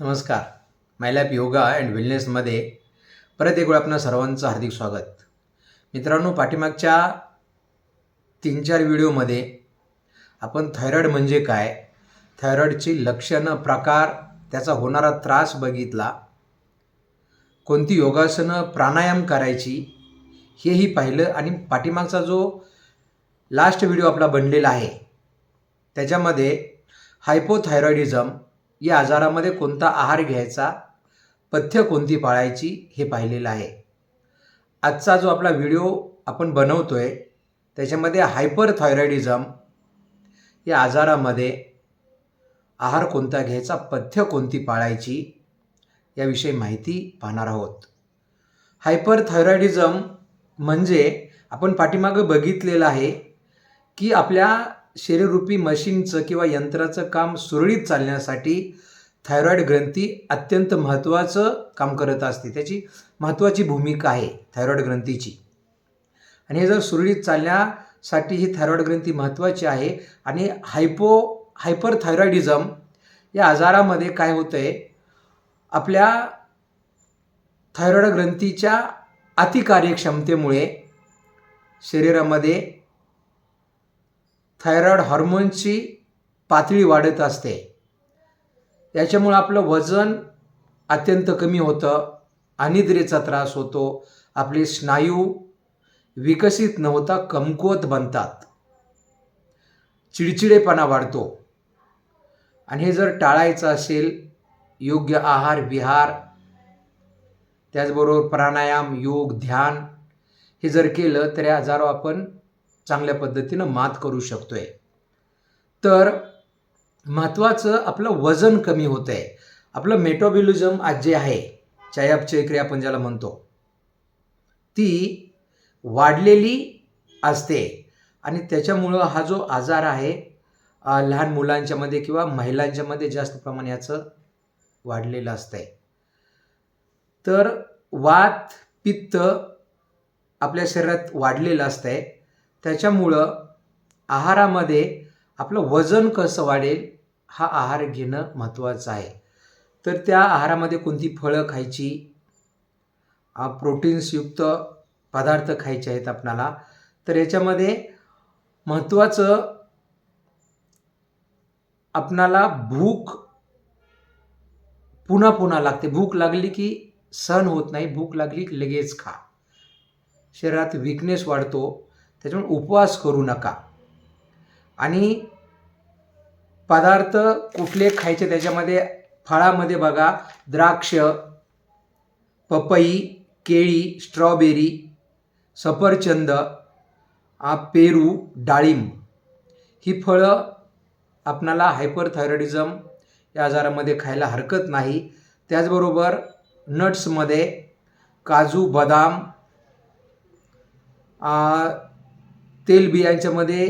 नमस्कार. मायलॅप योगा अँड वेलनेसमध्ये परत एक वेळ आपणा सर्वांचं हार्दिक स्वागत. मित्रांनो पाठीमागच्या तीन चार व्हिडिओमध्ये आपण थायरॉईड म्हणजे काय थायरॉईडची लक्षणं प्रकार त्याचा होणारा त्रास बघितला. कोणती योगासनं प्राणायाम करायची हेही पाहिलं आणि पाठीमागचा जो लास्ट व्हिडिओ आपला बनलेला आहे त्याच्यामध्ये हायपोथायरॉईडिझम या आजारामध्ये कोणता आहार घ्यायचा पथ्य कोणती पाळायची हे पाहिलेलं आहे. आजचा जो आपला व्हिडिओ आपण बनवतो आहे त्याच्यामध्ये हायपर थायरॉइडिझम या आजारामध्ये आहार कोणता घ्यायचा पथ्य कोणती पाळायची याविषयी माहिती पाहणार आहोत. हायपर थायरॉइडिझम म्हणजे आपण पाठीमागं बघितलेलं आहे की आपल्या शरीररूपी मशीनचं किंवा यंत्राचं काम सुरळीत चालण्यासाठी थायरॉईड ग्रंथी अत्यंत महत्त्वाचं काम करत असते. त्याची महत्त्वाची भूमिका आहे थायरॉईड ग्रंथीची. आणि हे जर सुरळीत चालण्यासाठी ही थायरॉईड ग्रंथी महत्त्वाची आहे आणि हायपो हायपरथायरॉईडिझम या आजारामध्ये काय होतं आहे आपल्या थायरॉईड ग्रंथीच्या अतिकार्यक्षमतेमुळे शरीरामध्ये थायरॉईड हॉर्मोनची पातळी वाढत असते. याच्यामुळं आपलं वजन अत्यंत कमी होतं अनिद्रेचा त्रास होतो आपले स्नायू विकसित न होता कमकुवत बनतात. चिडचिडेपणा वाढतो. आणि हे जर टाळायचं असेल योग्य आहार विहार त्याचबरोबर प्राणायाम योग ध्यान हे जर केलं तर या आजारावर आपण चांगल्या पद्धतीनं मात करू शकतो आहे तर महत्त्वाचं आपलं वजन कमी होतं आहे आपलं मेटॉबिलिझम आज जे आहे चयापचय क्रिया आपण ज्याला म्हणतो ती वाढलेली असते. आणि त्याच्यामुळं हा जो आजार आहे लहान मुलांच्यामध्ये किंवा महिलांच्यामध्ये जास्त प्रमाण याचं वाढलेलं असतं आहे तर वात पित्त आपल्या शरीरात वाढलेलं असतं आहे त्याच्यामुळं आहारामध्ये आपलं वजन कसं वाढेल हा आहार घेणं महत्त्वाचं आहे. तर त्या आहारामध्ये कोणती फळं खायची? प्रोटीन्सयुक्त पदार्थ खायचे आहेत आपणाला. तर याच्यामध्ये महत्त्वाचं आपणाला भूक पुन्हा पुन्हा लागते. भूक लागली की सहन होत नाही. भूक लागली की लगेच खा. शरीरात विकनेस वाढतो. त्याच्यामुळे उपवास करू नका. आणि पदार्थ कुठले खायचे त्याच्यामध्ये फळामध्ये बघा द्राक्ष पपई केळी स्ट्रॉबेरी सफरचंद पेरू डाळिंब. ही फळं आपणाला हायपरथायरॉइडिझम या आजारामध्ये खायला हरकत नाही. त्याचबरोबर नट्समध्ये काजू बदाम तेलबियांच्यामध्ये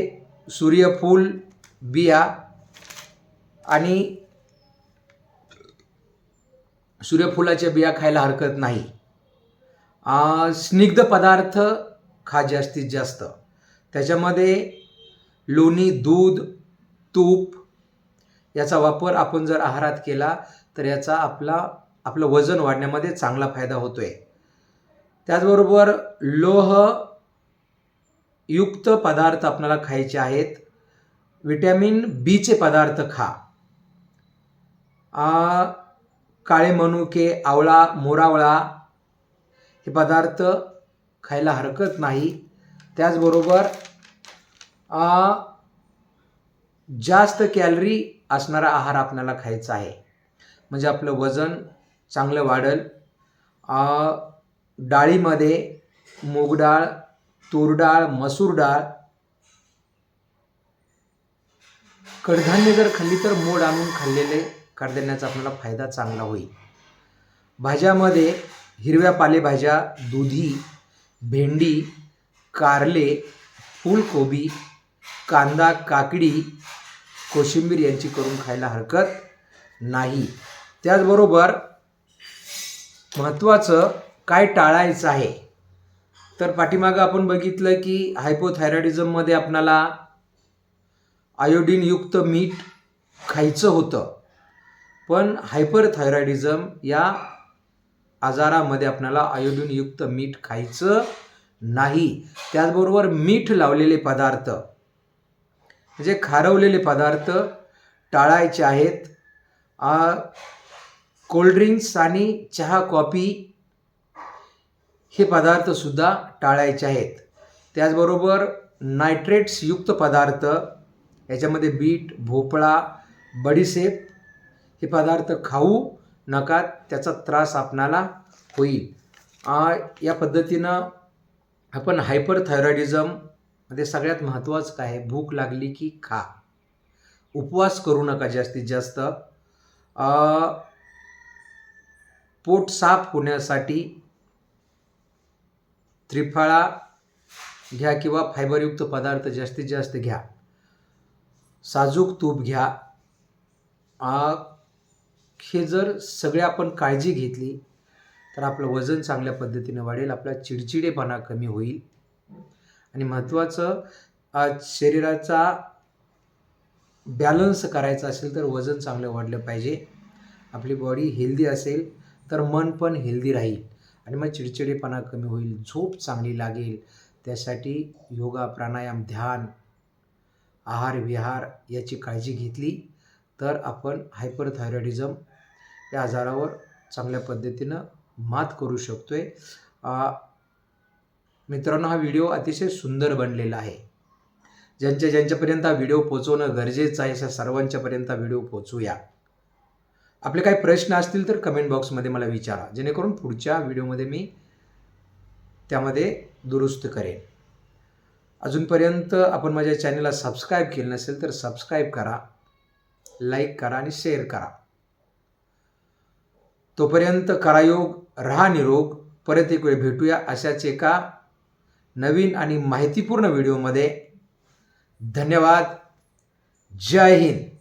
सूर्यफूल बिया आणि सूर्यफुलाच्या बिया खायला हरकत नाही. स्निग्ध पदार्थ खा जास्तीत जास्त. त्याच्यामध्ये लोणी दूध तूप याचा वापर आपण जर आहारात केला तर याचा आपला आपलं वजन वाढण्यामध्ये चांगला फायदा होतो आहे त्याचबरोबर लोह युक्त पदार्थ आपल्याला खायचे आहेत. विटॅमिन बीचे पदार्थ खा. काळे मनुके आवळा मोरावळा हे पदार्थ खायला हरकत नाही. त्याचबरोबर जास्त कॅलरी असणारा आहार आपल्याला खायचा आहे. म्हणजे आपलं वजन चांगलं वाढेल. डाळीमध्ये मूग डाळ तूर डाळ मसूर डाळ. कडधान्य जर खाल्ली तर मोड आणून खाल्लेले कडधान्याचा आपल्याला फायदा चांगला होईल. भाज्यामध्ये हिरव्या पालेभाज्या दुधी भेंडी कारले फुलकोबी कांदा काकडी कोशिंबीर यांची करून खायला हरकत नाही. त्याचबरोबर महत्त्वाचं काय टाळायचं आहे? तर पाठीमागं आपण बघितलं की हायपोथायरॉइडिझममध्ये आपणाला आयोडीनयुक्त मीठ खायचं होतं. पण हायपरथायरॉइडिझम या आजारामध्ये आपल्याला आयोडीनयुक्त मीठ खायचं नाही. त्याचबरोबर मीठ लावलेले पदार्थ म्हणजे खारवलेले पदार्थ टाळायचे आहेत. कोल्ड्रिंक्स आणि चहा कॉफी हे पदार्थसुद्धा टाळायचे आहेत. त्याचबरोबर नायट्रेट्सयुक्त पदार्थ याच्यामध्ये बीट भोपळा बडीसेप हे पदार्थ खाऊ नका त्याचा त्रास आपणाला होईल. या पद्धतीनं आपण हायपरथायरॉइडिझममध्ये सगळ्यात महत्त्वाचं काय आहे? भूक लागली की खा. उपवास करू नका जास्तीत जास्त. पोट साफ होण्यासाठी त्रिफळा घ्या किंवा फायबरयुक्त पदार्थ जास्तीत जास्त घ्या. साजूक तूप घ्या. हे जर सगळे आपण काळजी घेतली तर आपलं वजन चांगल्या पद्धतीने वाढेल आपला चिडचिडेपणा कमी होईल. आणि महत्त्वाचं आज शरीराचा बॅलन्स करायचा असेल तर वजन चांगलं वाढलं पाहिजे. आपली बॉडी हेल्दी असेल तर मन पण हेल्दी राहील. आणि मग चिडचिडेपणा कमी होईल झोप चांगली लागेल. त्यासाठी योगा प्राणायाम ध्यान आहार विहार याची काळजी घेतली तर आपण हायपरथायरॉइडिझम या आजारावर चांगल्या पद्धतीनं मात करू शकतो आहे मित्रांनो हा व्हिडिओ अतिशय सुंदर बनलेला आहे. ज्यांच्या ज्यांच्यापर्यंत हा व्हिडिओ पोचवणं गरजेचं आहे अशा सर्वांच्यापर्यंत हा व्हिडिओ पोचवूया आपले काही प्रश्न असतील तर कमेंट बॉक्समध्ये मला विचारा. जेणेकरून पुढच्या व्हिडिओमध्ये मी त्यामध्ये दुरुस्त करेन. अजूनपर्यंत आपण माझ्या चॅनलला सबस्क्राईब केलं नसेल तर सबस्क्राईब करा लाईक करा आणि शेअर करा. तोपर्यंत करायोग रहा निरोग. परत एक वेळ भेटूया अशाच एका नवीन आणि माहितीपूर्ण व्हिडिओमध्ये धन्यवाद. जय हिंद.